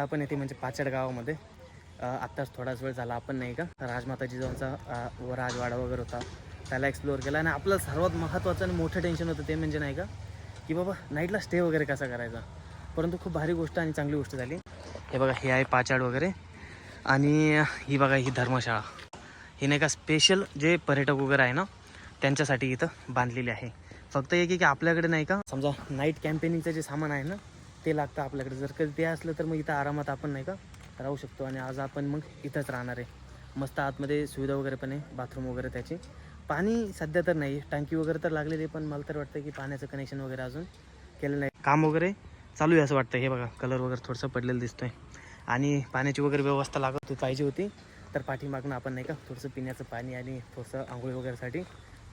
आपण येते म्हणजे पाचड गावामध्ये. आत्ताच थोडाच वेळ झाला आपण नाही का? राजमाता जिजाऊंचा व राजवाडा वगैरे होता. त्याला एक्सप्लोअर केला आणि आपलं सर्वात महत्त्वाचं आणि मोठं टेन्शन होतं ते म्हणजे नाही का? की बाबा नाईटला स्टे वगैरे कसा करायचा? परंतु खूप भारी गोष्ट आणि चांगली गोष्ट झाली. हे बघा हे आहे पाचाड वगैरे. आणि ही बघा ही धर्मशाळा. ही नाही का स्पेशल जे पर्यटक वगैरे आहे ना त्यांच्यासाठी इथं बांधलेली आहे. फक्त एक आहे की आपल्याकडे नाही का? समजा नाईट कॅम्पेनिंगचं जे सामान आहे ना ते लागतं आपल्याकडे. जर कधी ते असलं तर मग इथं आरामात आपण नाही का राहू शकतो आणि आज आपण मग इथंच राहणार आहे. मस्त आतमध्ये सुविधा वगैरे पण आहे बाथरूम वगैरे त्याची. पाणी सध्या तर नाही टांकी वगैरे तर लागलेली आहे पण मला तर वाटतं की पाण्याचं कनेक्शन वगैरे अजून केलं नाही. काम वगैरे चालू आहे असं वाटतं. हे बघा कलर वगैरे थोडंसं पडलेलं दिसतोय. आणि पाण्याची वगैरे व्यवस्था लागत होती पाहिजे होती तर पाठीमागनं आपण नाही का थोडंसं पिण्याचं पाणी आणि थोडंसं आंघोळी वगैरेसाठी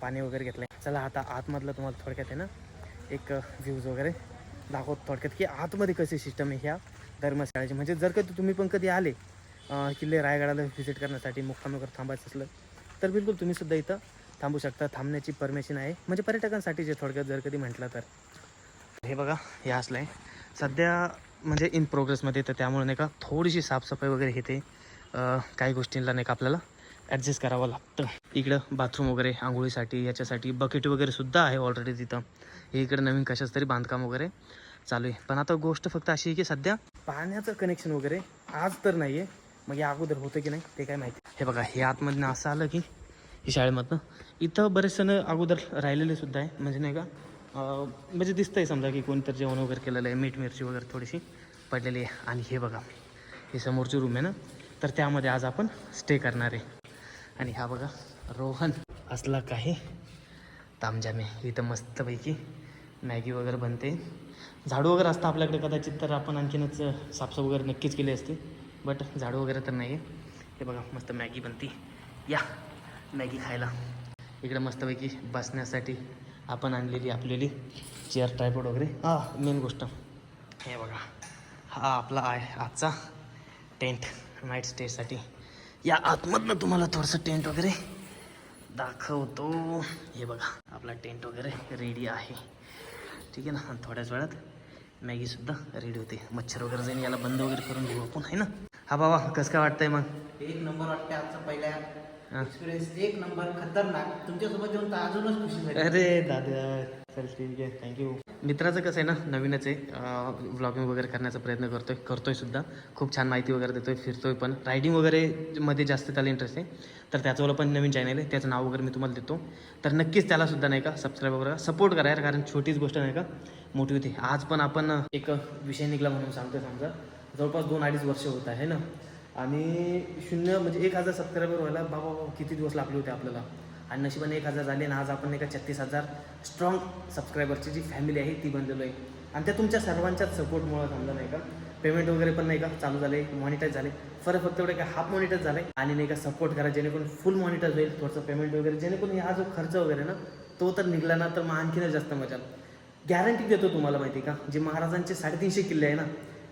पाणी वगैरे घेतलं आहे चला आता आतमधलं तुम्हाला थोडक्यात आहे ना एक व्ह्यूज वगैरे दाखवत थोडक्यात की आतमध्ये कशी सिस्टम आहे ह्या धर्मशाळेची. म्हणजे जर कधी तुम्ही पण कधी आले किल्ले रायगडाला व्हिजिट करण्यासाठी मुक्काम वगैरे थांबायचं असलं तर बिलकुल तुम्हीसुद्धा इथं थांबू शकता. थांबण्याची परमिशन आहे. म्हणजे पर्यटकांसाठी जे थोडक्यात जर कधी म्हटलं तर. हे बघा हे असलं आहे सध्या म्हणजे इन प्रोग्रेसमध्ये तर त्यामुळे नाही का थोडीशी साफसफाई वगैरे घेते काही गोष्टींना नाही का आपल्याला ॲडजस्ट करावं लागतं. इकडं बाथरूम वगैरे आंघोळीसाठी याच्यासाठी बकेट वगैरे सुद्धा आहे ऑलरेडी तिथं. हे इकडं नवीन कशाच तरी बांधकाम वगैरे चालू आहे. पण आता गोष्ट फक्त अशी आहे की सध्या पाण्याचं कनेक्शन वगैरे आज तर नाही आहे मग या अगोदर होतं की नाही ते काय माहिती. हे बघा हे आतमधनं असं आलं की ही शाळेमधनं. इथं बरेच जण अगोदर राहिलेले सुद्धा आहे. म्हणजे नाही का म्हणजे दिसतंय समजा की कोणतर जेवण वगैरे केलेलं आहे. मीठ मिरची वगैरे थोडीशी पडलेली आहे. आणि हे बघा हे समोरची रूम आहे ना? तर त्यामध्ये आज आपण स्टे करणार आहे. आणि हा बघा रोहन. असला काही. तामजामे इथं मस्तपैकी मॅगी वगैरे बनते. झाडू वगैरे असतं आपल्याकडे कदाचित तर आपण आणखीनच साफसफ वगैरे नक्कीच केली असते. बट झाडू वगैरे तर नाही आहे हे बघा मस्त मॅगी बनते. या मॅगी खायला. इकडे मस्तपैकी बसण्यासाठी आपण आणलेली आपलेली चेअर ट्रायपॉड वगैरे. हा. मेन गोष्ट. हे बघा हा आपला आहे आजचा टेंट नाईट स्टेसाठी. या आतमधनं तुम्हाला थोडंसं टेंट वगैरे दाखवतो. हे बघा आपला टेंट वगैरे रेडी आहे. ठीक आहे ना? थोड्याच वेळात मॅगीसुद्धा रेडी होते. मच्छर वगैरे जाईन याला बंद वगैरे करून घेऊ आपण आहे ना? हा बाबा कसं काय वाटतंय मग? एक नंबर वाटते आजचा पहिल्या एक्सपिरियन्स एक नंबर खतरनाक. तुमच्यासोबत येऊन तर अजूनच खुशी झाली. अरे दादा. चल ठीक आहे. थँक्यू मित्राचं कसं आहे ना नवीनच आहे. व्लॉगिंग वगैरे करण्याचा प्रयत्न करतोय करतोय सुद्धा. खूप छान माहिती वगैरे देतोय फिरतोय पण. रायडिंग वगैरे मध्ये जास्त त्याला इंटरेस्ट आहे. तर त्याच्यावर पण नवीन चॅनल आहे. त्याचं नाव वगैरे मी तुम्हाला देतो. तर नक्कीच त्याला सुद्धा नाही का सबस्क्राईब वगैरे सपोर्ट करा यार कारण छोटीच गोष्ट नाही का मोठी होती. आज पण आपण एक विषय निघला म्हणून सांगतोय समजा. जवळपास दोन अडीच वर्ष होत आहे ना? आणि शून्य म्हणजे एक हजार सबस्क्रायबर व्हायला बाबा बाबा किती दिवस लागले होते आपल्याला? आणि नशिबाने एक हजार झाले आणि आज आपण एका छत्तीस हजार स्ट्रॉंग सबस्क्रायबरची जी फॅमिली आहे ती बनलेलो आहे. आणि त्या तुमच्या सर्वांच्याच सपोर्टमुळं समजा नाही का? पेमेंट वगैरे पण नाही का? चालू झाले मॉनिटाईज झाले. फरक फक्त एवढं काय हाफ मॉनिटाईज झाले आणि नाही का सपोर्ट करा जेणेकरून फुल मॉनिटाईज होईल थोडंसं पेमेंट वगैरे. जेणेकरून हा जो खर्च वगैरे ना तो तर निघला ना तर मग आणखीनच जास्त मजा. गॅरंटी देतो तुम्हाला माहिती आहे का? जे महाराजांचे साडेतीनशे किल्ले आहे ना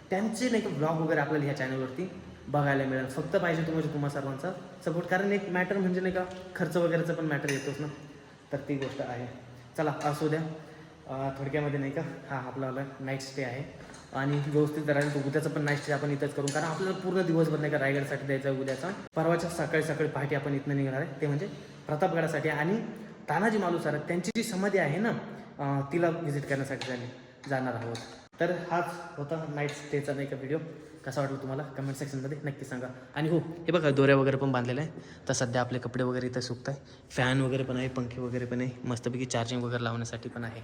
त्यांचे नाही का ब्लॉग वगैरे आपल्याला ह्या चॅनलवरती बघायला मिळेल. फक्त पाहिजे तुम्हाला म्हणजे तुम्हा सर्वांचा सपोर्ट कारण एक मॅटर म्हणजे नाही का खर्च वगैरेचं पण मॅटर येतोच ना. तर ती गोष्ट आहे. चला असू द्या. थोडक्यामध्ये नाही का हा आपला नाईट स्टे आहे. आणि व्यवस्थित राहील तो उद्याचा पण नाईट स्टे आपण इथंच करू. कारण आपल्याला पूर्ण दिवसभर नाही का रायगडसाठी द्यायचा आहे उद्याचा. परवाच्या सकाळी सकाळी पहाटे आपण इथनं निघणार आहे. ते म्हणजे प्रतापगडासाठी. आणि तानाजी मालुसरा त्यांची जी समाधी आहे ना तिला व्हिजिट करण्यासाठी झाली जाणार आहोत. तर हाच होता नाईट स्टेचा नाही का व्हिडिओ कसा वाटला तुम्हाला? कमेंट सेक्शनमध्ये नक्की सांगा. आणि हो हे बघा दोऱ्या वगैरे पण बांधलेल्या आहे. तर सध्या आपले कपडे वगैरे इथं सुकत आहे फॅन वगैरे पण आहे पंखे वगैरे पण आहे. मस्तपैकी चार्जिंग वगैरे लावण्यासाठी पण आहे.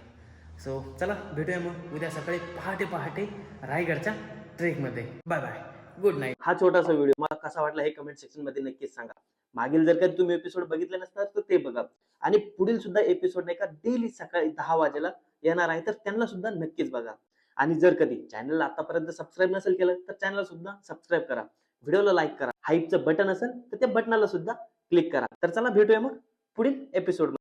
सो चला भेटूया मग उद्या सकाळी पहाटे पहाटे रायगडच्या ट्रेकमध्ये बाय बाय गुड नाईट हा छोटासा व्हिडिओ मला कसा वाटला हे कमेंट सेक्शनमध्ये नक्कीच सांगा. मागील जर का तुम्ही एपिसोड बघितले नसणार तर ते बघा. आणि पुढील सुद्धा एपिसोड नाही का डेली सकाळी दहा वाजेला येणार आहे तर त्यांना सुद्धा नक्कीच बघा. आणि जर कधी चॅनलला आतापर्यंत सबस्क्राईब नसेल केलं तर चॅनलला सुद्धा सबस्क्राईब करा. व्हिडिओला लाईक करा. हाईपचं बटन असेल तर त्या बटनाला सुद्धा क्लिक करा. तर चला भेटूया मग पुढील एपिसोड